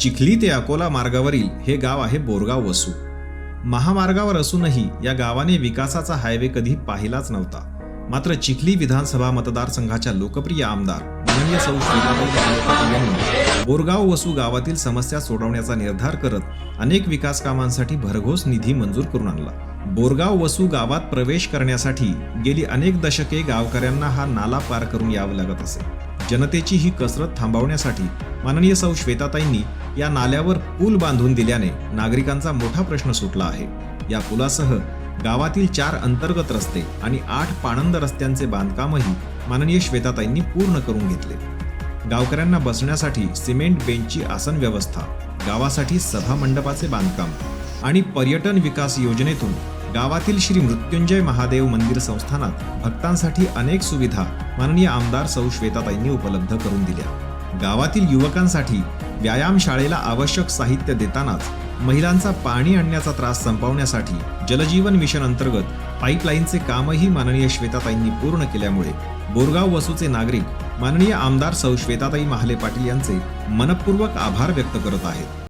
चिखली ते अकोला मार्गावरील हे गाव आहे बोरगाव वसू. महामार्गावर असूनही या गावाने विकासाचा हायवे कधी पाहिलाच नव्हता. मात्र चिखली विधानसभा मतदारसंघाच्या लोकप्रिय आमदार माननीय सौ. यांनी बोरगाव वसू गावातील समस्या सोडवण्याचा निर्धार करत अनेक विकास कामांसाठी भरघोस निधी मंजूर करून आणला. बोरगाव वसू गावात प्रवेश करण्यासाठी गेली अनेक दशके गावकऱ्यांना हा नाला पार करून यावं लागत असे. जनतेची ही कसरत थांबवण्यासाठी माननीय सौ श्वेताताईंनी या नाल्यावर पूल बांधून दिल्याने नागरिकांचा मोठा प्रश्न सुटला आहे. या पुलासह गावातील चार अंतर्गत रस्ते आणि आठ पाणंद रस्त्यांचे बांधकामही माननीय श्वेताताईंनी पूर्ण करून घेतले. गावकऱ्यांना बसण्यासाठी सिमेंट बेंचची आसन व्यवस्था गावासाठी सभा मंडपाचे बांधकाम आणि पर्यटन विकास योजनेतून गावातील श्री मृत्युंजय महादेव मंदिर संस्थानात भक्तांसाठी अनेक सुविधा माननीय आमदार सौ श्वेताताईंनी उपलब्ध करून दिल्या. गावातील युवकांसाठी व्यायाम शाळेला आवश्यक साहित्य देतानाच महिलांचा पाणी आणण्याचा त्रास संपवण्यासाठी जलजीवन मिशन अंतर्गत पाईपलाईनचे कामही माननीय श्वेताताईंनी पूर्ण केल्यामुळे बोरगाव वसूचे नागरिक माननीय आमदार सौ श्वेताताई महाले पाटील यांचे मनपूर्वक आभार व्यक्त करत आहेत.